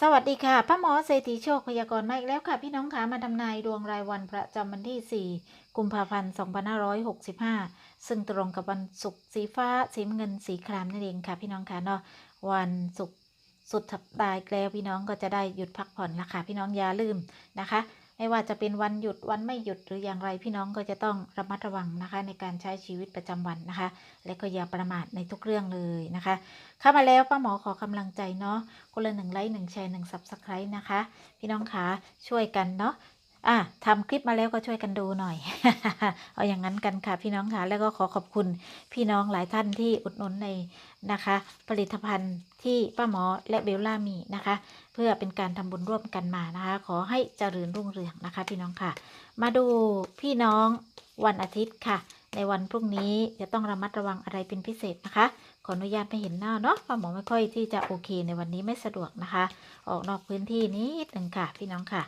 สวัสดีค่ะพ่อหมอเศรษฐีโชคพยากรณ์มาอีกแล้วค่ะ พี่น้องคะมาทำนายดวงรายวันประจำวันที่ 4 กุมภาพันธ์ 2565 ซึ่งตรงกับวันศุกร์สีฟ้า สีเงินสีครามนั่นเองค่ะ พี่น้องคะเนาะวันศุกร์สุดสัปดาห์แล้วพี่น้องก็จะได้หยุดพักผ่อนละค่ะ พี่น้องอย่าลืมนะคะ ไม่ว่าจะเป็นวันหยุดวันไม่หยุดหรืออย่างไรพี่น้องก็จะต้องระมัดระวังนะคะ ในการใช้ชีวิตประจำวันนะคะ และก็อย่าประมาทในทุกเรื่องเลยนะคะ เข้ามาแล้วป้าหมอขอกำลังใจเนาะคนละหนึ่งไลค์หนึ่งแชร์หนึ่งซับสไครต์นะคะ พี่น้องคะช่วยกันเนาะ อะทำคลิปมาแล้วก็ช่วยกันดูหน่อย เอาอย่างนั้นกันค่ะพี่น้องค่ะ แล้วก็ขอขอบคุณพี่น้องหลายท่านที่อุดหนุนในนะคะ ผลิตภัณฑ์ที่ป้าหมอและเบลล่ามีนะคะ เพื่อเป็นการทำบุญร่วมกันมานะคะ ขอให้เจริญรุ่งเรืองนะคะ พี่น้องค่ะ มาดูพี่น้องวันอาทิตย์ค่ะ ในวันพรุ่งนี้จะต้องระมัดระวังอะไรเป็นพิเศษนะคะขออนุญาตไม่เห็นหน้าเนาะป้าหมอไม่ค่อยที่จะโอเคในวันนี้ไม่สะดวกนะคะ ออกนอกพื้นที่นิดหนึ่งค่ะ พี่น้องค่ะ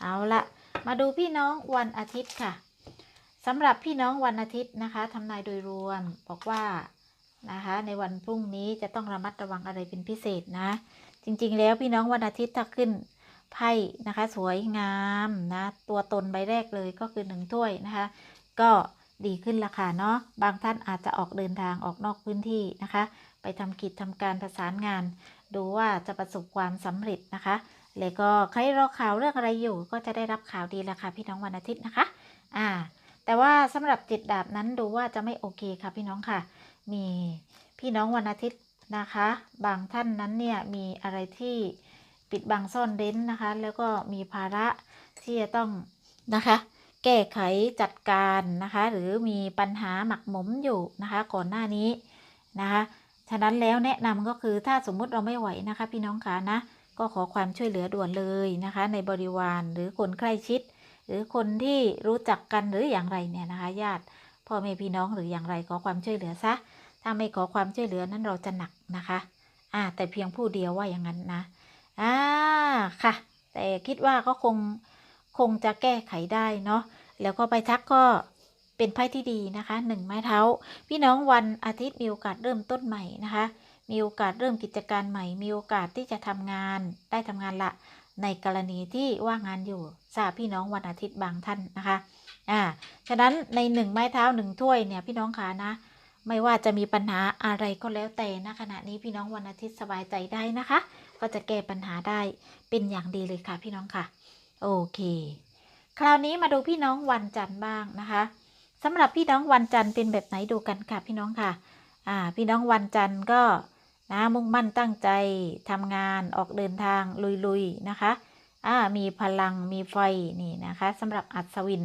เอาละ มาดูพี่น้องวันอาทิตย์ค่ะสำหรับพี่น้องวันอาทิตย์นะคะทำนายโดยรวมบอกว่านะคะในวันพรุ่งนี้จะต้องระมัดระวังอะไรเป็นพิเศษนะ จริงๆ แล้วพี่น้องวันอาทิตย์ถ้าขึ้นไพ่นะคะสวยงามนะตัวตนใบแรกเลยก็คือหนึ่งถ้วยนะคะ ก็ดีขึ้นราคาเนาะบางท่านอาจจะออกเดินทางออกนอกพื้นที่นะคะ ไปทำกิจทำการประสานงาน ดูว่าจะประสบความสำเร็จนะคะ แล้วก็ใครรอข่าวเรื่องอะไรอยู่ ก็จะได้รับข่าวดีแล้วค่ะพี่น้องวันอาทิตย์นะคะ อ่า แต่ว่าสำหรับจิตดาบนั้นดูว่าจะไม่โอเคค่ะพี่น้องค่ะ มีพี่น้องวันอาทิตย์นะคะ บางท่านนั้นเนี่ยมีอะไรที่ปิดบังซ่อนเร้นนะคะ แล้วก็มีภาระที่จะต้องนะคะ แก้ไขจัดการนะคะ หรือมีปัญหาหมักหมมอยู่นะคะ ก่อนหน้านี้นะคะ ฉะนั้นแล้วแนะนำก็คือถ้าสมมุติเราไม่ไหวนะคะ พี่น้องคะนะ ก็ขอความช่วยเหลือด่วนเลยนะคะ ในบริวารหรือคนใกล้ชิด หรือคนที่รู้จักกันหรืออย่างไรเนี่ยนะคะญาติพ่อแม่พี่น้องหรืออย่างไรขอความช่วยเหลือซะถ้าไม่ขอความช่วยเหลือนั้นเราจะหนักนะคะอ่าแต่เพียงผู้เดียวว่าอย่างนั้นนะอ่าค่ะ แต่คิดว่าก็คงคงจะแก้ไขได้เนาะแล้วก็ไปทักก็เป็นไพ่ที่ดีนะคะหนึ่งไม้เท้า พี่น้องวันอาทิตย์มีโอกาสเริ่มต้นใหม่นะคะ มีโอกาสเริ่มกิจการใหม่ มีโอกาสที่จะทำงานได้ทำงานละ ในกรณีที่ว่างงานอยู่ทราบพี่น้องวันอาทิตย์บางท่านนะคะอ่าฉะนั้นในหนึ่งไม้เท้าหนึ่งถ้วยเนี่ยพี่น้องคะนะไม่ว่าจะมีปัญหาอะไรก็แล้วแต่นะขณะนี้พี่น้องวันอาทิตย์สบายใจได้นะคะ ก็จะแก้ปัญหาได้เป็นอย่างดีเลยค่ะพี่น้องค่ะ โอเค คราวนี้มาดูพี่น้องวันจันทร์บ้างนะคะสำหรับพี่น้องวันจันทร์เป็นแบบไหนดูกันค่ะพี่น้องค่ะ อ่า พี่น้องวันจันทร์ก็ นะมุ่งมั่นตั้งใจทำงานออกเดินทางลุยๆนะคะอ่ามีพลังมีไฟนี่นะคะสำหรับอัศวิน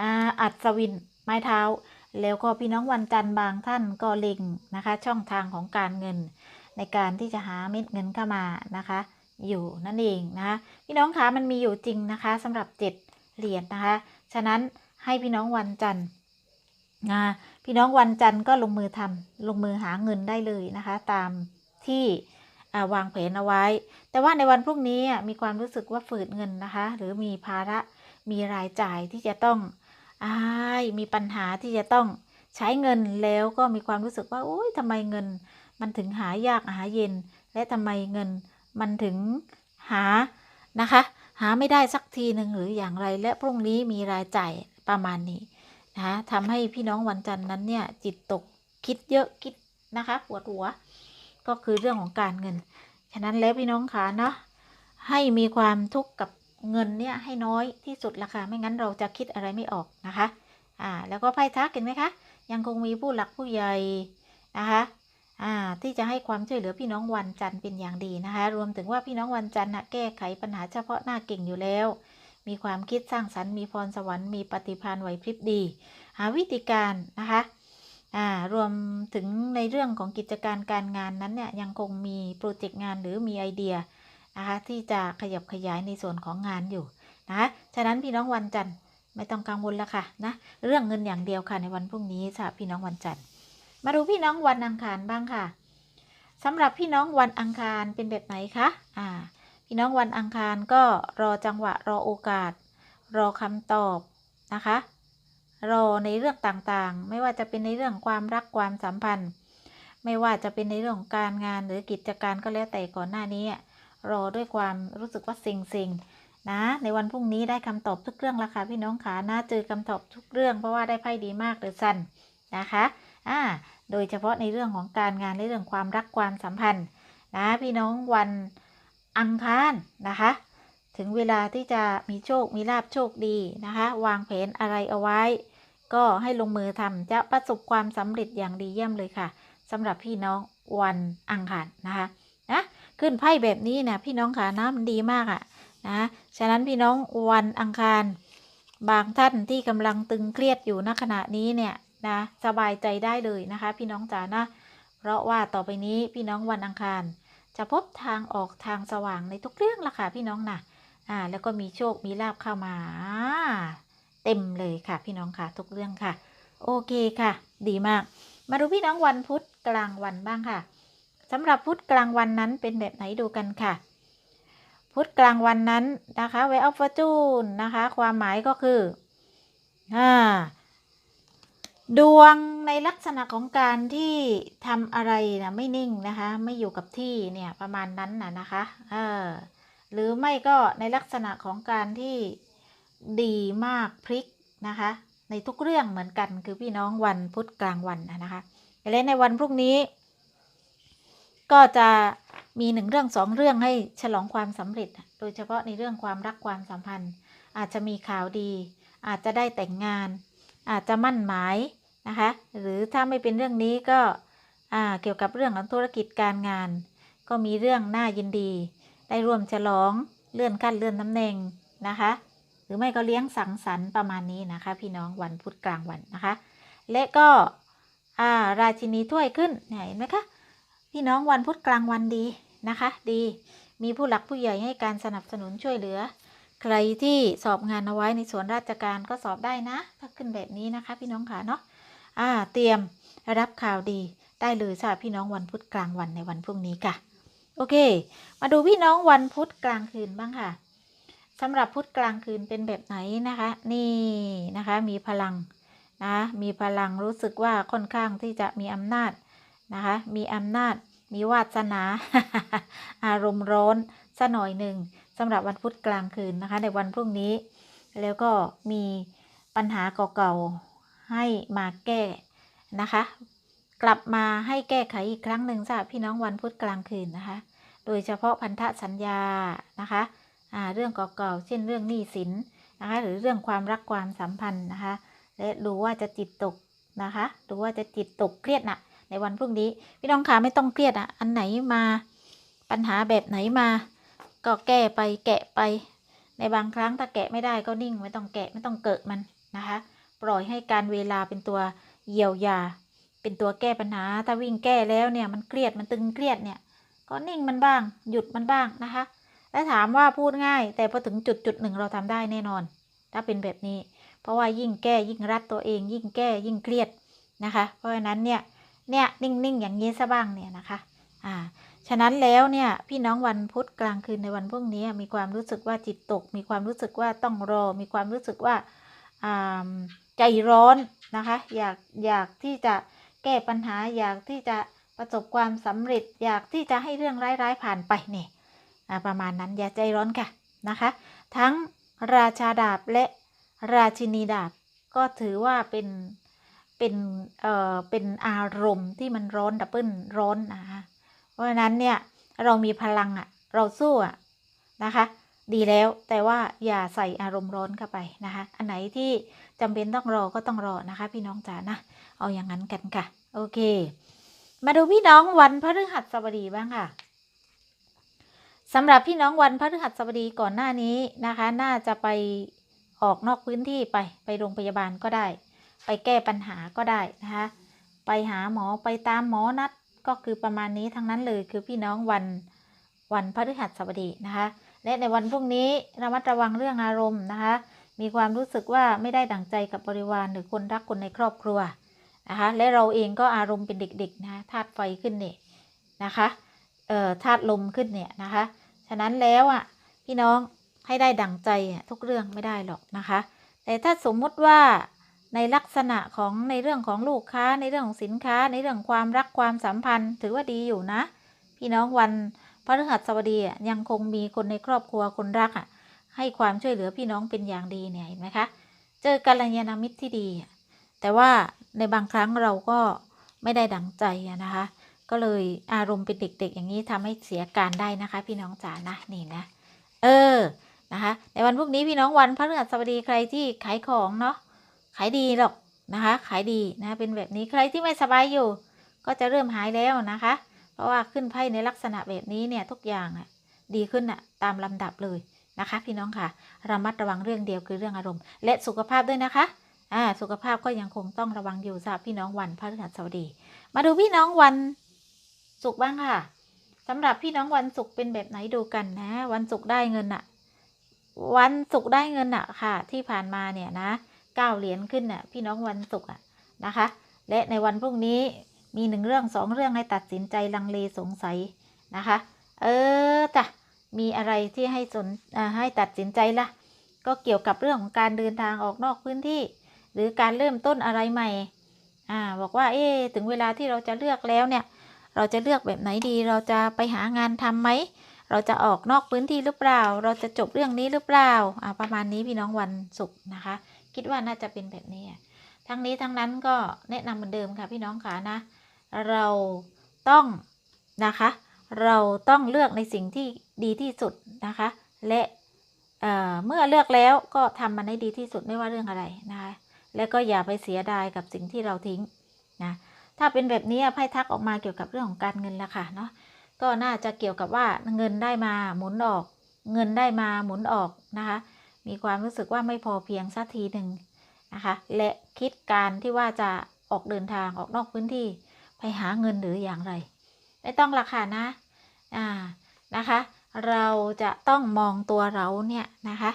อ่าอัศวินไม้เท้า แล้วก็พี่น้องวันจันทร์บางท่านก็เล็งนะคะ ช่องทางของการเงิน ในการที่จะหาเม็ดเงินเข้ามานะคะ อยู่นั่นเองนะคะพี่น้องคะมันมีอยู่จริงนะคะสำหรับเจ็ดเหรียญนะคะ ฉะนั้นให้พี่น้องวันจันทร์ นะพี่น้องวันจันทร์ก็ลงมือทำลงมือหาเงินได้เลยนะคะ ตามที่าวางแผนเอาไว้ แต่ว่าในวันพรุ่งนี้มีความรู้สึกว่าฝืดเงินนะคะ หรือมีภาระมีรายจ่ายที่จะต้องอายมีปัญหาที่จะต้องใช้เงินแล้วก็มีความรู้สึกว่าโอ๊ยทำไมเงิน มันถึงหายากหาเย็น และทำไมเงินมันถึงหานะคะ หาไม่ได้สักทีหนึ่งหรืออย่างไร และพรุ่งนี้มีรายจ่ายประมาณนี้ นะคะทำให้พี่น้องวันจันทร์นั้นเนี่ยจิตตกคิดเยอะคิดนะคะปวดหัว ก็คือเรื่องของการเงิน ฉะนั้นแล้วพี่น้องคะเนาะให้มีความทุกข์กับเงินเนี่ยให้น้อยที่สุดละค่ะไม่งั้นเราจะคิดอะไรไม่ออกนะคะอ่าแล้วก็ไพ่ทักเห็นไหมคะยังคงมีผู้หลักผู้ใหญ่นะคะอ่าที่จะให้ความช่วยเหลือพี่น้องวันจันทร์เป็นอย่างดีนะคะ รวมถึงว่าพี่น้องวันจันทร์แก้ไขปัญหาเฉพาะหน้าเก่งอยู่แล้ว มีความคิดสร้างสรรค์มีพรสวรรค์มีปฏิภาณไหวพริบดี หาวิธีการนะคะรวมถึงในเรื่องของกิจการการงานนั้นเนี่ยยังคงมีโปรเจกต์งานหรือมีไอเดียนะคะที่จะขยับขยายในส่วนของงานอยู่นะะฉะนั้นพี่น้องวันจันทร์ไม่ต้องกังวลแล้วค่ะนะเรื่องเงินอย่างเดียวค่ะในวันพรุ่งนี้สำหรับพี่น้องวันจันทร์มาดูพี่น้องวันอังคารบ้างค่ะสำหรับพี่น้องวันอังคารเป็นแบบไหนคะอ่า พี่น้องวันอังคารก็รอจังหวะรอโอกาส รอคำตอบนะคะ รอในเรื่องต่างๆ ไม่ว่าจะเป็นในเรื่องความรักความสัมพันธ์ ไม่ว่าจะเป็นในเรื่องการงานหรือกิจการก็แล้วแต่ก่อนหน้านี้ รอด้วยความรู้สึกว่าเซ็งๆนะในวันพรุ่งนี้ได้คำตอบทุกเรื่องและค่ะพี่น้องขานะเจอคำตอบทุกเรื่องเพราะว่าได้ไพ่ดีมากเลยสันนะคะอ่าโดยเฉพาะในเรื่องของการงานในเรื่องความรักความสัมพันธ์นะพี่น้องวัน อังคารนะคะ ถึงเวลาที่จะมีโชคมีลาบโชคดีนะคะ วางแผนอะไรเอาไว้ ก็ให้ลงมือทำจะประสบความสำเร็จอย่างดีเยี่ยมเลยค่ะสำหรับพี่น้องวันอังคารนะคะนะขึ้นไพ่แบบนี้นะพี่น้องค่ะนะมันดีมากอะ่ะนะฉะนั้นพี่น้องวันอังคาร บางท่านที่กำลังตึงเครียดอยู่ณขณะนี้เนี่ยนะสบายใจได้เลยนะคะ พี่น้องจ๋านะเพราะว่าต่อไปนี้พี่น้องวันอังคาร จะพบทางออกทางสว่างในทุกเรื่องละค่ะพี่น้องนะอ่า แล้วก็มีโชคมีลาบเข้ามา เต็มเลยค่ะ พี่น้องค่ะ ทุกเรื่องค่ะ โอเคค่ะ ดีมาก มาดูพี่น้องวันพุธกลางวันบ้างค่ะสำหรับพุธกลางวันนั้นเป็นแบบไหนดูกันค่ะ พุธกลางวันนั้นนะคะเวออฟฟอร์จูนนะคะ ความหมายก็คืออ่า ดวงในลักษณะของการที่ทำอะไรนะไม่นิ่งนะคะ ไม่อยู่กับที่เนี่ยประมาณนั้นนะนะคะเออหรือไม่ก็ในลักษณะของการที่ดีมากพลิกนะคะ ในทุกเรื่องเหมือนกันคือพี่น้องวันพุธกลางวันนะนะคะและในวันพรุ่งนี้ ก็จะมีหนึ่งเรื่องสองเรื่องให้ฉลองความสำเร็จ โดยเฉพาะในเรื่องความรักความสัมพันธ์ อาจจะมีข่าวดี อาจจะได้แต่งงาน อาจจะมั่นหมาย นะคะ หรือถ้าไม่เป็นเรื่องนี้ก็เกี่ยวกับเรื่องของธุรกิจการงาน ก็มีเรื่องน่ายินดี ได้ร่วมฉลองเลื่อนขั้นเลื่อนตำแหน่งนะคะ หรือไม่ก็เลี้ยงสังสรรค์ประมาณนี้นะคะ พี่น้องวันพุธกลางวันนะคะ และก็ราชินีถ้วยขึ้นเนี่ยเห็นไหมคะพี่น้องวันพุธกลางวันดีนะคะ ดีมีผู้หลักผู้ใหญ่ให้การสนับสนุนช่วยเหลือ ใครที่สอบงานเอาไว้ในส่วนราชการก็สอบได้นะ ถ้าขึ้นแบบนี้นะคะ พี่น้องค่ะเนาะ อ่า เตรียมรับข่าวดีได้เลยสำหรับพี่น้องวันพุธกลางวันในวันพรุ่งนี้ค่ะ โอเค มาดูพี่น้องวันพุธกลางคืนบ้างค่ะสำหรับพุธกลางคืนเป็นแบบไหนนะคะ นี่นะคะมีพลังนะมีพลังรู้สึกว่าค่อนข้างที่จะมีอำนาจนะคะ มีอำนาจมีวาสนา อารมณ์ร้อนสัหน่อยหนึ่งสำหรับวันพุธกลางคืนนะคะ ในวันพรุ่งนี้ แล้วก็มีปัญหาเก่า ให้มาแก้นะคะ กลับมาให้แก้ไขอีกครั้งหนึ่งสำหรับพี่น้องวันพุธกลางคืนนะคะ โดยเฉพาะพันธสัญญานะคะเรื่องเก่าๆเช่นเรื่องหนี้สินนะคะหรือเรื่องความรักความสัมพันธ์นะคะ และรู้ว่าจะจิตตกนะคะดูว่าจะจิตตกเครียดนะในวันพรุ่งนี้พี่น้องคะไม่ต้องเครียดอะอันไหนมาปัญหาแบบไหนมา ก็แก้ไปแกะไป ในบางครั้งถ้าแกะไม่ได้ก็นิ่งไม่ต้องแกะไม่ต้องเกิดมันนะคะ ปล่อยให้การเวลาเป็นตัวเยียวยา เป็นตัวแก้ปัญหา ถ้าวิ่งแก้แล้วเนี่ยมันเครียดมันตึงเครียดเนี่ยก็นิ่งมันบ้าง หยุดมันบ้างนะคะ และถามว่าพูดง่าย แต่พอถึงจุดจุดหนึ่งเราทำได้แน่นอน ถ้าเป็นแบบนี้ เพราะว่ายิ่งแก้ยิ่งรัดตัวเอง ยิ่งแก้ยิ่งเครียดนะคะ เพราะฉะนั้นเนี่ยเนี่ยนิ่งๆอย่างนี้ซะบ้างเนี่ยนะคะอ่าฉะนั้นแล้วเนี่ยพี่น้องวันพุธกลางคืนในวันพรุ่งนี้มีความรู้สึกว่าจิตตก มีความรู้สึกว่าต้องรอ มีความรู้สึกว่าอ่า ใจร้อนนะคะ อยากอยากที่จะแก้ปัญหาอยากที่จะประสบความสำเร็จ อยากที่จะให้เรื่องร้ายๆผ่านไปเนี่ยประมาณนั้นอย่าใจร้อนค่ะนะคะ ทั้งราชาดาบและราชินีดาบก็ถือว่าเป็นเป็นเอ่อเป็นอารมณ์ที่มันร้อนดับเบิลร้อนนะคะเพราะฉะนั้นเนี่ยเรามีพลังอะ่ะเราสู้อะ่ะนะคะ ดีแล้วแต่ว่าอย่าใส่อารมณ์ร้อนเข้าไปนะคะ อันไหนที่ จำเป็นต้องรอก็ต้องรอนะคะ พี่น้องจ๋านะ เอาอย่างนั้นกันค่ะ โอเค มาดูพี่น้องวันพฤหัสบดีบ้างค่ะสำหรับพี่น้องวันพฤหัสบดีก่อนหน้านี้นะคะ น่าจะไปออกนอกพื้นที่ไปไปโรงพยาบาลก็ได้ ไปแก้ปัญหาก็ได้นะคะ ไปหาหมอไปตามหมอนัดก็คือประมาณนี้ทั้งนั้นเลยคือพี่น้องวันวันพฤหัสบดีนะคะ และในวันพรุ่งนี้ระมัดระวังเรื่องอารมณ์นะคะ มีความรู้สึกว่าไม่ได้ดั่งใจกับบริวารหรือคนรักคนในครอบครัวนะคะและเราเองก็อารมณ์เป็นเด็กๆนะคะธาตุไฟขึ้นเนี่ยนะคะเอ่อธาตุลมขึ้นเนี่ยนะคะ ฉะนั้นแล้วอะพี่น้องให้ได้ดั่งใจทุกเรื่องไม่ได้หรอกนะคะ แต่ถ้าสมมุติว่าในลักษณะของในเรื่องของลูกค้าในเรื่องของสินค้า ในเรื่องความรักความสัมพันธ์ ถือว่าดีอยู่นะ พี่น้องวันพฤหัสบดียังคงมีคนในครอบครัวคนรักอะ ให้ความช่วยเหลือพี่น้องเป็นอย่างดีเนี่ยเห็นไหมคะ เจอกัลยาณมิตรที่ดี แต่ว่าในบางครั้งเราก็ไม่ได้ดังใจนะคะ ก็เลยอารมณ์เป็นเด็ก ๆ อย่างนี้ทำให้เสียการได้นะคะ พี่น้องจ๋านะนี่นะ เออนะคะในวันพรุ่งนี้พี่น้องวันพฤหัสบดีใครที่ขายของเนาะขายดีหรอกนะคะ ขายดีนะเป็นแบบนี้ใครที่ไม่สบายอยู่ ก็จะเริ่มหายแล้วนะคะ เพราะว่าขึ้นไพ่ในลักษณะแบบนี้เนี่ยทุกอย่างอะดีขึ้นอะตามลำดับเลย นะคะ พี่น้องค่ะระมัดระวังเรื่องเดียวคือเรื่องอารมณ์ และสุขภาพด้วยนะคะอ่าสุขภาพก็ยังคงต้องระวังอยู่สำหรับพี่น้องวันพฤหัสบดี มาดูพี่น้องวันศุกร์บ้างค่ะสำหรับพี่น้องวันศุกร์เป็นแบบไหนดูกันนะ วันศุกร์ได้เงินอะวันศุกร์ได้เงินอะค่ะ ที่ผ่านมาเนี่ยนะเก้าเหรียญขึ้นน่ะพี่น้องวันศุกร์อะนะคะ และในวันพรุ่งนี้มีหนึ่งเรื่องสองเรื่องให้ตัดสินใจลังเลสงสัยนะคะ เออจ้ะ มีอะไรที่ให้สนให้ตัดสินใจล่ะ ก็เกี่ยวกับเรื่องของการเดินทางออกนอกพื้นที่ หรือการเริ่มต้นอะไรใหม่อ่าบอกว่าเอ๊ถึงเวลาที่เราจะเลือกแล้วเนี่ย เราจะเลือกแบบไหนดี เราจะไปหางานทำไหม เราจะออกนอกพื้นที่หรือเปล่า เราจะจบเรื่องนี้หรือเปล่าอ่าประมาณนี้พี่น้องวันศุกร์นะคะ คิดว่าน่าจะเป็นแบบนี้ทั้งนี้ทั้งนั้นก็แนะนำเหมือนเดิมค่ะพี่น้องขานะ เราต้องนะคะ เราต้องเลือกในสิ่งที่ดีที่สุดนะคะ และเเมื่อเลือกแล้วก็ทำมันให้ดีที่สุดไม่ว่าเรื่องอะไรนะคะแล้วก็อย่าไปเสียดายกับสิ่งที่เราทิ้งนะถ้าเป็นแบบนี้ไพ่ทักออกมาเกี่ยวกับเรื่องของการเงินละค่ะเนาะก็น่าจะเกี่ยวกับว่าเงินได้มาหมุนออก เงินได้มาหมุนออกนะคะ มีความรู้สึกว่าไม่พอเพียงสักทีหนึ่งนะคะ และคิดการที่ว่าจะออกเดินทางออกนอกพื้นที่ไปหาเงินหรืออย่างไร ไม่ต้องราคานะอ่านะคะ เราจะต้องมองตัวเราเนี่ยนะคะ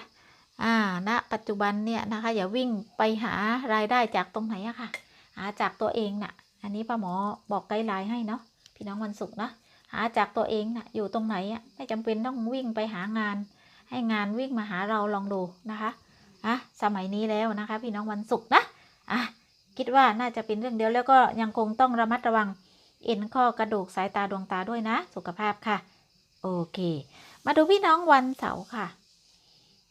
อ่าณปัจจุบันเนี่ยนะคะ อย่าวิ่งไปหารายได้จากตรงไหนอะค่ะ หาจากตัวเองน่ะ อันนี้ป้าหมอบอกไกด์ไลน์ให้เนาะพี่น้องวันศุกร์เนาะหาจากตัวเองน่ะอยู่ตรงไหนอะไม่จำเป็นต้องวิ่งไปหางาน ให้งานวิ่งมาหาเราลองดูนะคะอะสมัยนี้แล้วนะคะ พี่น้องวันศุกร์นะอะคิดว่าน่าจะเป็นเรื่องเดียวแล้วก็ยังคงต้องระมัดระวัง เอ็นข้อกระดูกสายตาดวงตาด้วยนะ สุขภาพค่ะ โอเค มาดูพี่น้องวันเสาร์ค่ะ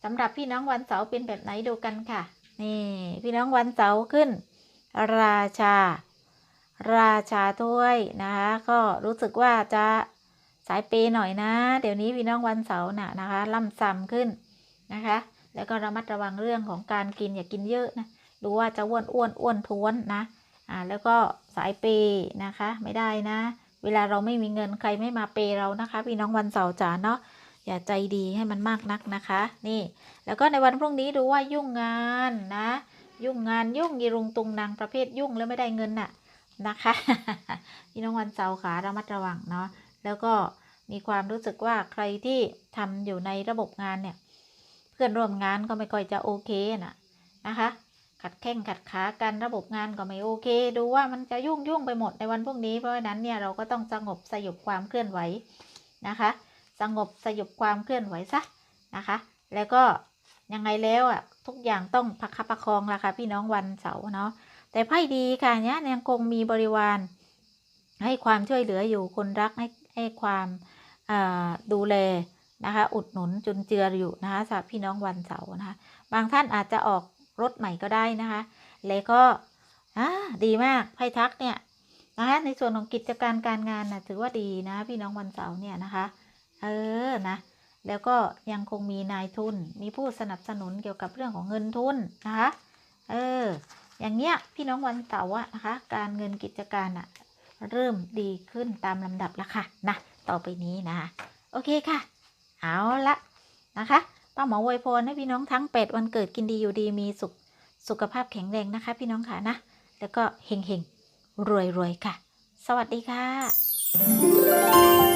สำหรับพี่น้องวันเสาร์เป็นแบบไหนดูกันค่ะ นี่ พี่น้องวันเสาร์ขึ้น ราชา ราชาถ้วยนะคะก็รู้สึกว่าจะสายเปหน่อยนะ เดี๋ยวนี้พี่น้องวันเสาร์น่ะนะคะล่ำซ้ำขึ้นนะคะ แล้วก็ระมัดระวังเรื่องของการกินอย่ากินเยอะนะดูว่าจะอ้วนอ้วนอ้วนท้วนนะอ่าแล้วก็ สายเปย์นะคะ ไม่ได้นะ เวลาเราไม่มีเงินใครไม่มาเปย์เรานะคะ พี่น้องวันเสาร์จ๋าเนาะอย่าใจดีให้มันมากนักนะคะ นี่ แล้วก็ในวันพรุ่งนี้ดูว่ายุ่งงานนะ ยุ่งงานยุ่งยีรุงตุงนางประเภทยุ่งแล้วไม่ได้เงินน่ะนะคะ พี่น้องวันเสาร์ขาระมัดระวังเนาะแล้วก็มีความรู้สึกว่าใครที่ทำอยู่ในระบบงานเนี่ย เพื่อนร่วมงานก็ไม่ค่อยจะโอเคน่ะนะคะ ขัดแข้งขัดขากันระบบงานก็ไม่โอเค ดูว่ามันจะยุ่งยุ่งไปหมดในวันพรุ่งนี้เพราะฉะนั้นเนี่ยเราก็ต้องสงบสยบความเคลื่อนไหวนะคะ สงบสยบความเคลื่อนไหวซะนะคะ แล้วก็ยังไงแล้วอะทุกอย่างต้องประคับประคองละค่ะพี่น้องวันเสาร์เนาะแต่ไพ่ดีค่ะเนี่ยยังคงมีบริวาร ให้ความช่วยเหลืออยู่คนรักให้ให้ความดูแลนะคะ อุดหนุนจุนเจืออยู่นะคะสำหรับพี่น้องวันเสาร์นะคะ บางท่านอาจจะออก รถใหม่ก็ได้นะคะ แล้วก็ดีมากไพ่ทักเนี่ยนะคะในส่วนของกิจการการงานนะถือว่าดีนะพี่น้องวันเสาร์เนี่ยนะคะเออนะแล้วก็ยังคงมีนายทุน มีผู้สนับสนุนเกี่ยวกับเรื่องของเงินทุนนะคะเอออย่างเงี้ยพี่น้องวันเสาร์อะนะคะ การเงินกิจการอะเริ่มดีขึ้นตามลำดับแล้วค่ะนะต่อไปนี้นะคะโอเคค่ะ เอาละนะคะ ป้าหมออวยพรให้พี่น้องทั้งแปดวันเกิดกินดีอยู่ดีมีสุขสุขภาพแข็งแรงนะคะ พี่น้องค่ะนะ แล้วก็เฮงเฮงรวยรวยค่ะ สวัสดีค่ะ